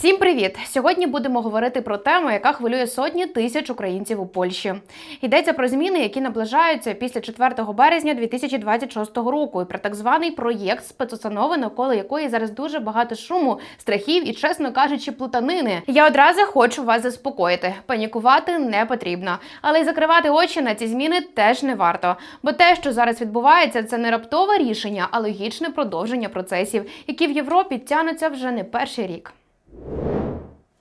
Всім привіт! Сьогодні будемо говорити про тему, яка хвилює сотні тисяч українців у Польщі. Йдеться про зміни, які наближаються після 4 березня 2026 року, і про так званий проєкт спецустанови, навколо якої зараз дуже багато шуму, страхів і, чесно кажучи, плутанини. Я одразу хочу вас заспокоїти. Панікувати не потрібно, але й закривати очі на ці зміни теж не варто. Бо те, що зараз відбувається, це не раптове рішення, а логічне продовження процесів, які в Європі тянуться вже не перший рік.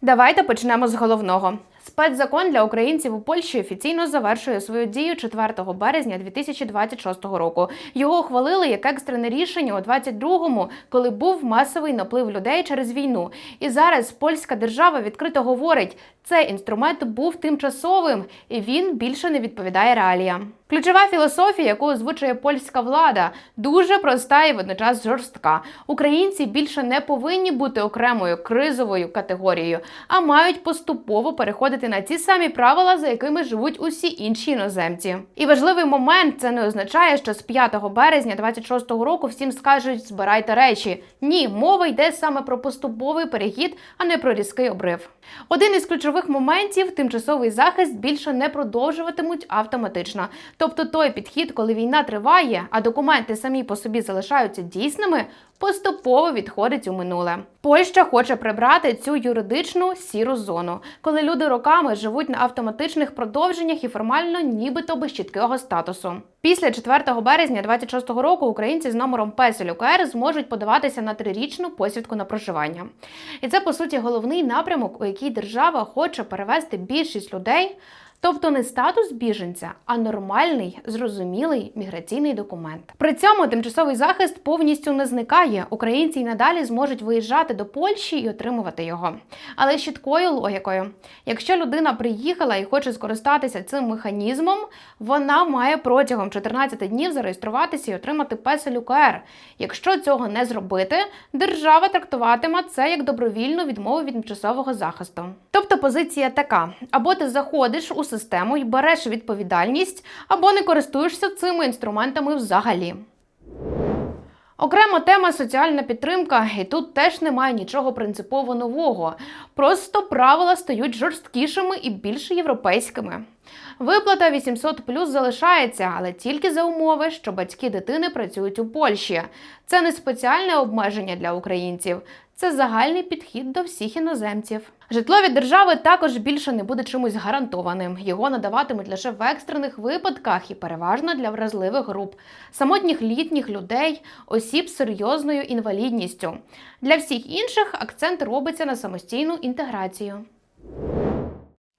Давайте почнемо з головного. Спецзакон для українців у Польщі офіційно завершує свою дію 4 березня 2026 року. Його ухвалили як екстрене рішення у 22-му, коли був масовий наплив людей через війну. І зараз польська держава відкрито говорить, цей інструмент був тимчасовим і він більше не відповідає реаліям. Ключова філософія, яку озвучує польська влада, дуже проста і водночас жорстка. Українці більше не повинні бути окремою кризовою категорією, а мають поступово переходити на ті самі правила, за якими живуть усі інші іноземці. І важливий момент це не означає, що з 5 березня 26-го року всім скажуть збирайте речі. Ні, мова йде саме про поступовий перехід, а не про різкий обрив. Один із ключових моментів тимчасовий захист більше не продовжуватимуть автоматично. Тобто той підхід, коли війна триває, а документи самі по собі залишаються дійсними, поступово відходить у минуле. Польща хоче прибрати цю юридичну сіру зону, коли люди роками живуть на автоматичних продовженнях і формально, нібито без чіткого статусу. Після 4 березня 26 року українці з номером песель УКР зможуть подаватися на трирічну посвідку на проживання. І це по суті головний напрямок, у який держава хоче перевести більшість людей. Тобто не статус біженця, а нормальний, зрозумілий міграційний документ. При цьому тимчасовий захист повністю не зникає. Українці й надалі зможуть виїжджати до Польщі і отримувати його. Але з чіткою логікою: якщо людина приїхала і хоче скористатися цим механізмом, вона має протягом 14 днів зареєструватися і отримати песель УКР. Якщо цього не зробити, держава трактуватиме це як добровільну відмову від тимчасового захисту. Тобто позиція така: або ти заходиш у систему і береш відповідальність, або не користуєшся цими інструментами взагалі. Окрема тема соціальна підтримка, і тут теж немає нічого принципово нового. Просто правила стають жорсткішими і більш європейськими. Виплата 800 плюс залишається, але тільки за умови, що батьки дитини працюють у Польщі. Це не спеціальне обмеження для українців, це загальний підхід до всіх іноземців. Житло від держави також більше не буде чимось гарантованим. Його надаватимуть лише в екстрених випадках і переважно для вразливих груп, самотніх літніх людей, осіб з серйозною інвалідністю. Для всіх інших акцент робиться на самостійну інтеграцію.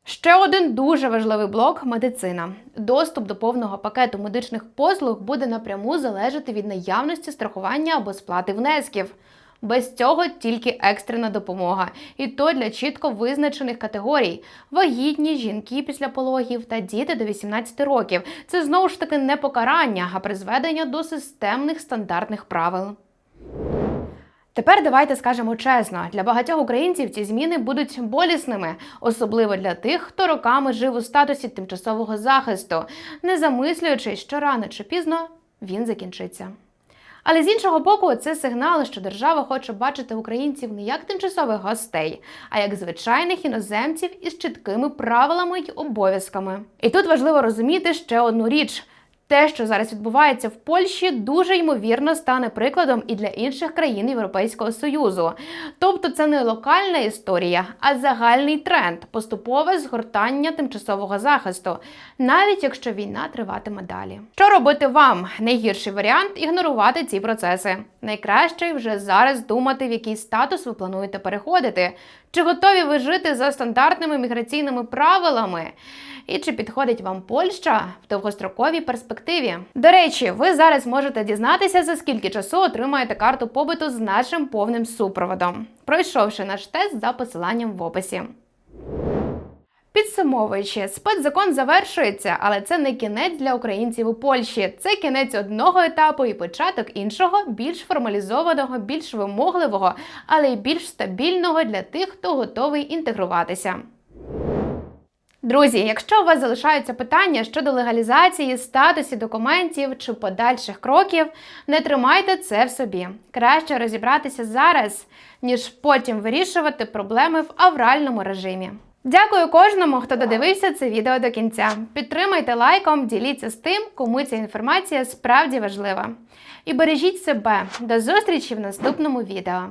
Ще один дуже важливий блок медицина. Доступ до повного пакету медичних послуг буде напряму залежати від наявності страхування або сплати внесків. Без цього тільки екстрена допомога, і то для чітко визначених категорій: вагітні жінки після пологів та діти до 18 років. Це знову ж таки не покарання, а призведення до системних стандартних правил. Тепер давайте скажемо чесно, для багатьох українців ці зміни будуть болісними, особливо для тих, хто роками жив у статусі тимчасового захисту, не замислюючись, що рано чи пізно він закінчиться. Але з іншого боку, це сигнал, що держава хоче бачити українців не як тимчасових гостей, а як звичайних іноземців із чіткими правилами й обов'язками. І тут важливо розуміти ще одну річ. Те, що зараз відбувається в Польщі, дуже ймовірно стане прикладом і для інших країн Європейського союзу. Тобто, це не локальна історія, а загальний тренд поступове згортання тимчасового захисту, навіть якщо війна триватиме далі. Що робити вам? Найгірший варіант ігнорувати ці процеси. Найкраще вже зараз думати, в який статус ви плануєте переходити. Чи готові ви жити за стандартними міграційними правилами? І чи підходить вам Польща в довгостроковій перспективі? До речі, ви зараз можете дізнатися, за скільки часу отримаєте карту побиту з нашим повним супроводом, пройшовши наш тест за посиланням в описі. Підсумовуючи, спецзакон завершується, але це не кінець для українців у Польщі. Це кінець одного етапу і початок іншого, більш формалізованого, більш вимогливого, але й більш стабільного для тих, хто готовий інтегруватися. Друзі, якщо у вас залишаються питання щодо легалізації, статусі документів чи подальших кроків, не тримайте це в собі. Краще розібратися зараз, ніж потім вирішувати проблеми в авральному режимі. Дякую кожному, хто додивився це відео до кінця. Підтримайте лайком, діліться з тим, кому ця інформація справді важлива. І бережіть себе. До зустрічі в наступному відео.